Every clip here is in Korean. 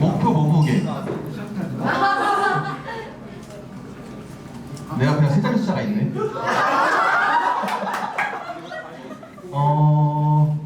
목표 몸무게. 내 앞에 세 자리 숫자가 있네. 어,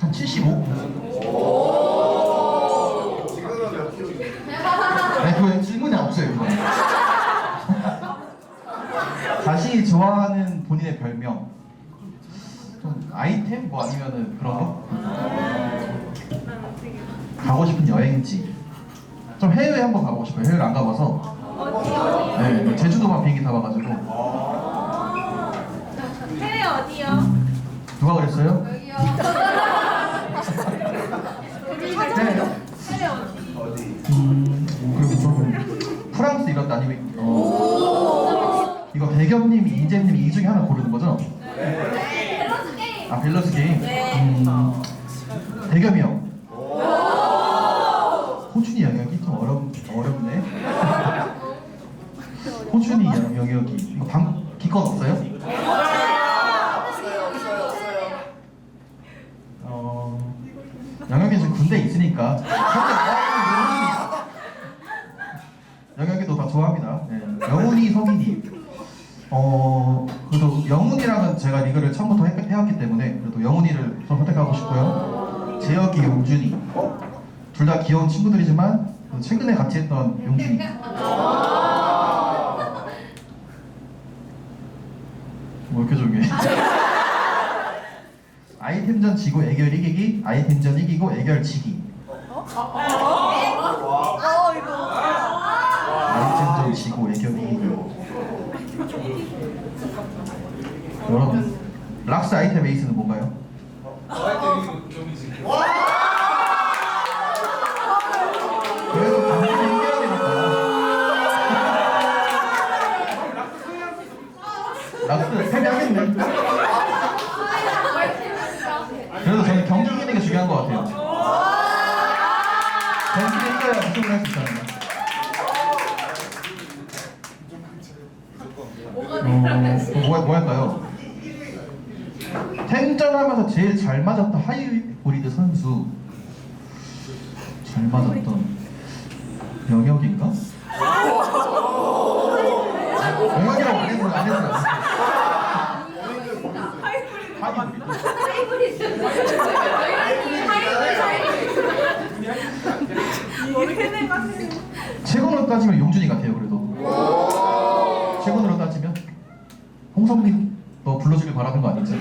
한 75? 지금은 몇 킬로? 아니, 그거 질문이 없어요. 자신이 좋아하는 본인의 별명. 좀 아이템? 뭐 아니면은 그런 거? 가고 싶은 여행지. 좀 해외 한번 가보고 싶어요. 해외를 안 가봐서. 네, 제주도만 비행기 타봐가지고. 해외 어디요? 누가 그랬어요? 여기요. 해외요? 해외 어디? 어디? 음, 그리고 좀 프랑스 이런 데 아니면 어, 이거 대겸님이 이재님이 이 중에 하나 고르는 거죠? 네. 아 밸런스 게임? 네. 음, 대겸이요. 호준이 영역이 좀 어렵 어렵네. 호준이 영- 영역이 이거 방 기권 없어요? 없어요 없어요 없어요. 어 영역이 지금 군대 있으니까 현재 영역이도 다 좋아합니다. 네. 영훈이 성인이 어 그래도 영훈이랑은 제가 리그를 처음부터 해, 해왔기 때문에 그래도 영훈이를 좀 선택하고 싶고요. 재혁이 용준이. 둘 다 귀여운 친구들이지만 그 최근에 같이 했던 용준이. 뭐 이렇게 조용해 아이템전 지고 애결 이기기 아이템전 이기고 애결 지기. 어. 아이템전 지고 애결 이기기 여러분 락스 아이템 에이스는 뭔가요? 패배하겠네. 그래도 저는 이기는 게 중요한 것 같아요. 경기를 이겨야 무조건 할수 있잖아요 탱전하면서 제일 잘 맞았던 하이브리드 선수 잘 맞았던 영역인가? 영역이라고 안 했어요 안 했어요 하이브리드. 최근으로 따지면 용준이 같아요 그래도 최근으로 따지면 홍성민 너 불러주길 바라는 거 아니지?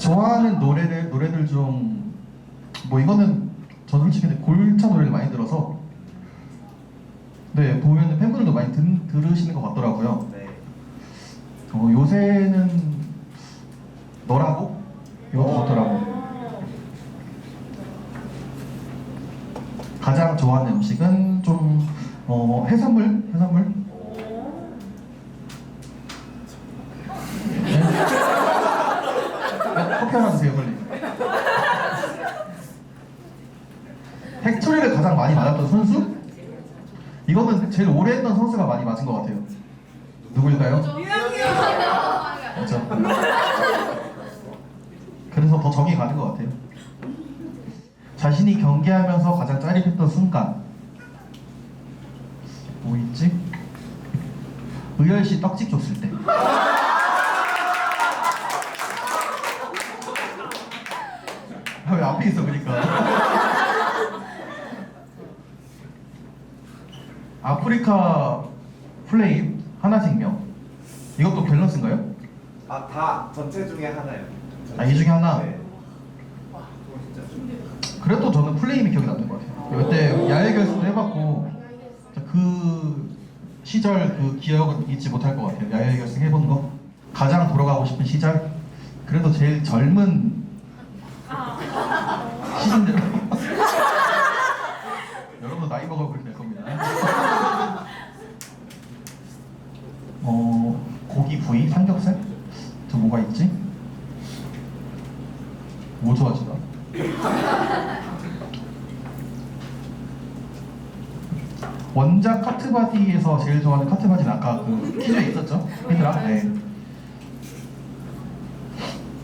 좋아하는 노래를 노래들 좀뭐 이거는 저 솔직히 근데 골차 노래를 많이 들어서 네 보면은 팬분들도 많이 들, 들으시는 것 같더라고요. 네. 어, 요새는 너라고 이것도 좋더라고. 가장 좋아하는 음식은 좀 어, 해산물 해산물. 네. 네, 커피 하나 드세요 빨리. 핵처리를 가장 많이 맞았던 선수? 이거는 제일 오래 했던 선수가 많이 맞은 것 같아요. 누구일까요? 그렇죠. 그래서 더 정이 가는 것 같아요. 자신이 경기하면서 가장 짜릿했던 순간 뭐 있지? 의열 씨 떡집 줬을 때. 아, 왜 앞에 있어 그러니까. 아프리카 플레임 하나생명 이것도 밸런스인가요? 아 다 전체 중에 하나요. 아, 이 중에 하나? 네. 진짜. 그래도 저는 플레임이 기억에 남는 것 같아요. 그때 야외 결승도 해봤고 그 시절 그 기억은 잊지 못할 것 같아요. 야외 결승 해본 거 가장 돌아가고 싶은 시절 그래도 제일 젊은 시즌대로 여러분 나이 먹어 그렇게 될 겁니다. 어 구이 삼겹살 저 뭐가 있지? 뭐 좋아하시나? 원작 카트바디에서 제일 좋아하는 카트바디는 아까 그 퀴즈에 있었죠? 얘들아? 네.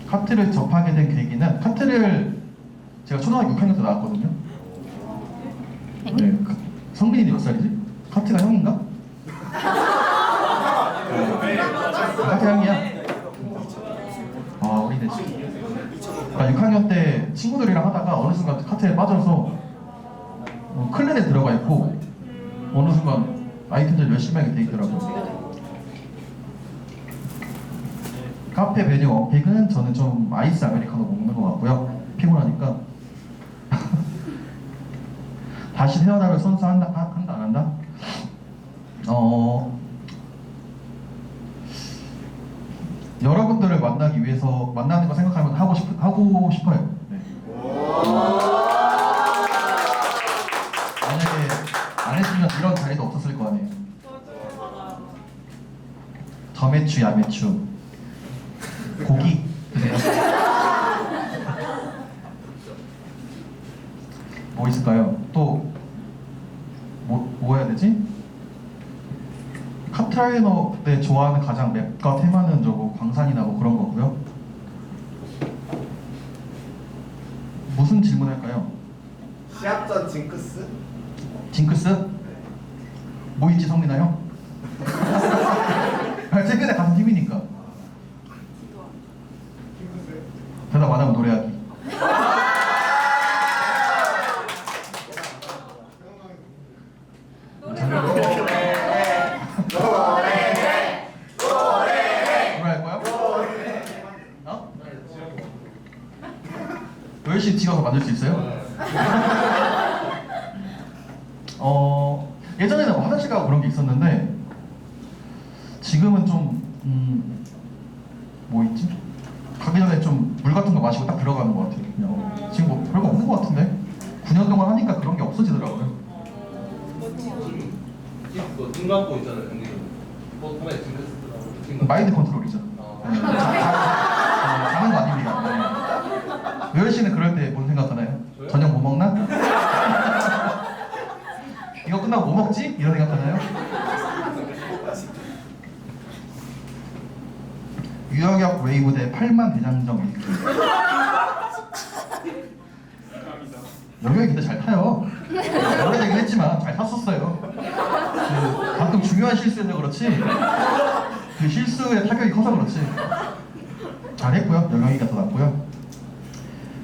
카트를 접하게 된 계기는 카트를 제가 초등학교 6학년 때 나왔거든요. 네, 그- 성빈이 몇 살이지? 카트가 형인가? 카트 형이야? 아 어리네. 그러니까 6학년 때 친구들이랑 하다가 어느 순간 카트에 빠져서 어, 클랜에 들어가 있고 어느 순간 아이템들 열심히 하게 돼 있더라고요. 카페 메뉴 원픽은 저는 좀 아이스 아메리카노 먹는 것 같고요. 피곤하니까. 다시 태어나를 선수한다 하- 한다 안 한다? 어 여러분들을 위해서 만나는 거 생각하면 하고 싶 하고 싶어요. 네. 만약에 안 했으면 이런 자리도 없었을 거 아니에요. 저매추 야매추 고기 드세요. 뭐 있을까요? 또 뭐, 뭐 해야 되지? 카트라이너 때 좋아하는 가장 맵과 테마는 저거 광산이나 뭐 그런 거고요. 무슨 질문할까요? 시합 전 징크스? 징크스? 뭐 있지 성민아 형? 아, 최근에 같은 팀이니까 대답 안 하면 노래하기 노래할 거야? 어? 열심히 찍어서 만들 수 있어요? 어 예전에는 뭐 화장실 가고 그런 게 있었는데 지금은 좀 음, 뭐 있지? 가기 전에 좀 물 같은 거 마시고 딱 들어가는 것 같아요. 그냥 지금 뭐 별거 없는 것 같은데 9년 동안 하니까 그런 게 없어지더라고요. 그 눈감고 있잖아요, 형님. 뭐 카메라 징크스라고. 마인드 컨트롤이죠. 네, 자- 자- 네, 자는 거. 네. 요열 씨는 그럴 때 뭔 생각하나요? 저녁 뭐 먹나? 이거 끝나고 뭐 먹지? 이런 생각하나요? 유영혁 웨이브 대 8만 대장정 읽기. 영혁이 근데 잘 타요. 오래되긴 했지만 잘 탔었어요. 그 가끔 중요한 실수해서 그렇지 그 실수의 타격이 커서 그렇지 잘했고요 영영이가 더 낫고요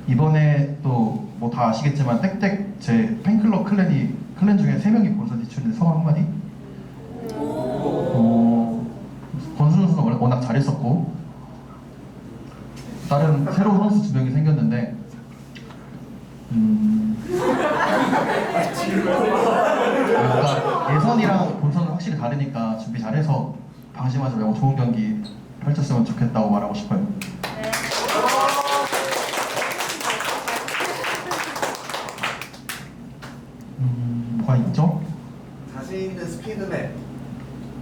이번에 또 뭐 다 아시겠지만 땡땡 제 팬클럽 클랜이 클랜 중에 세 명이 본선 지출인데 성함 한마디? 어, 권순우 선수는 워낙 잘했었고. 다른 새로운 선수 두 명이 생겼는데. 음. 그러니까 예선이랑 본선은 확실히 다르니까 준비 잘해서 방심하지 말고 좋은 경기 펼쳤으면 좋겠다고 말하고 싶어요. 음, 뭐 가 있죠? 자신 있는 스피드맵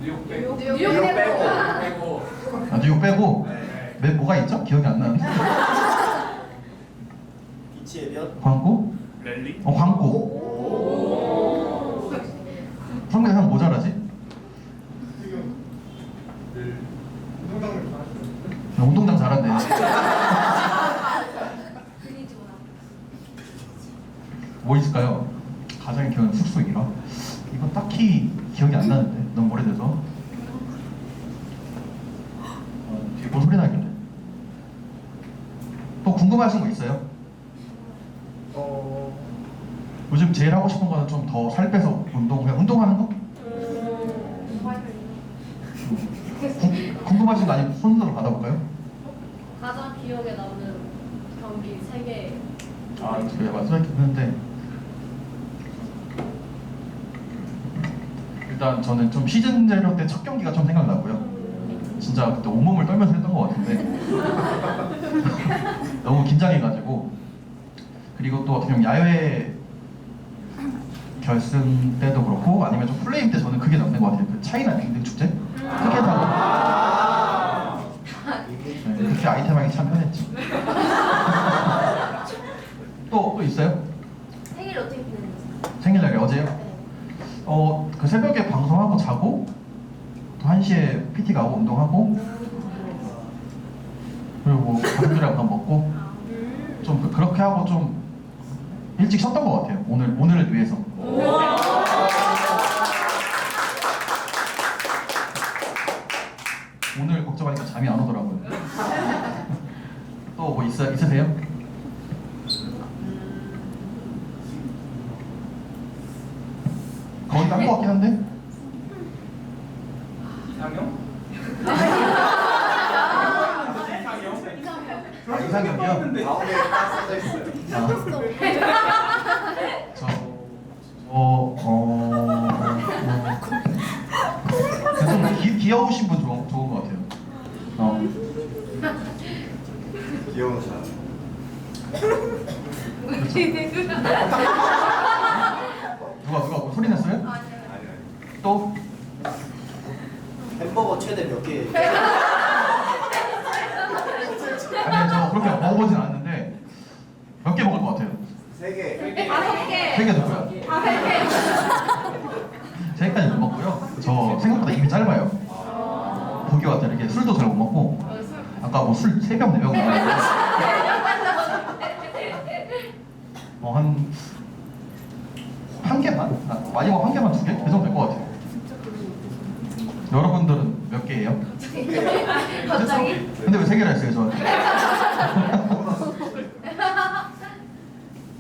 뉴욕 빼고. 뉴욕 뉴욕 빼고. 빼고. 아, 뉴욕 빼고 네. 맵 뭐가 있죠? 기억이 안 나는데. 이치의 별 광고? 랠리 어, 광고. 성민이 형 모자라지? 늘. 운동장 잘하네. 뭐 있을까요? 가장 기억나는 숙소 일화? 이거 딱히 기억이 안 나는데 너무 오래돼서 어, 뒤에 뭐 소리 나길래 또 궁금하신 거 있어요? 어... 요즘 제일 하고 싶은 거는 좀 더 살 빼서 운동 그냥 운동하는 거? 구- 궁금하신 거 아니면 손으로 받아볼까요? 가장 기억에 남는 경기 세 개. 아 제가 말씀했는데 일단 저는 좀 시즌 제로 때 첫 경기가 좀 생각나고요. 진짜 그때 온몸을 떨면서 했던 것 같은데 너무 긴장해가지고 그리고 또 어떻게 보면 야외 결승 때도 그렇고 아니면 좀 플레임 때 저는 그게 남는 것 같아요. 그 차이나 랭등 축제 티켓하고 네, 그때 아이템하기 참 편했지. 또, 또 있어요? 생일 어떻게 보내셨어요? 생일날이 어제요? 네. 어, 그 새벽에 방송하고 자고 또 1시에 PT 가고 운동하고 그리고 뭐 가족들이랑 밥 먹고 음. 좀 그- 그렇게 하고 좀 일찍 쉬었던 것 같아요. 오늘 오늘을 위해서. 오늘 걱정하니까 잠이 안 오더라고요. 또 뭐 있어 있으세요? 누가 누가 뭐 소리 냈어요? 아니요. 아니요. 또 햄버거 최대 몇 개? 아니 저 그렇게 먹어보진 않았는데 몇 개 먹을 것 같아요. 세 개. 다섯 개. 세개 넣고요. 다섯 개. 세 개까지 못 먹고요. 저 생각보다 입이 짧아요. 보기 왔다 이렇게 술도 잘 못 먹고 어, 술. 아까 뭐 술 세 병 네병 나왔는데 어한 한 개만 아, 많이 먹한 개만 두 개? 그 정도 될 것 같아요. 여러분들은 몇 개예요? 갑자기? 근데 왜 세 개나 했어요 저한테?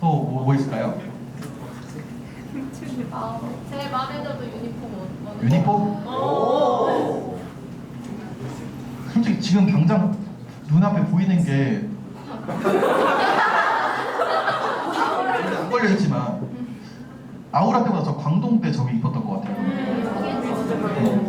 또뭐 뭐 있을까요? 아, 제 마음에 들어도 유니폼 어- 어느 유니폼? 오. 솔직히 지금 당장 눈앞에 보이는 게 안 걸려 있지만 아우라 때보다 저 광동 때 저기 입었던 것 같아요. 하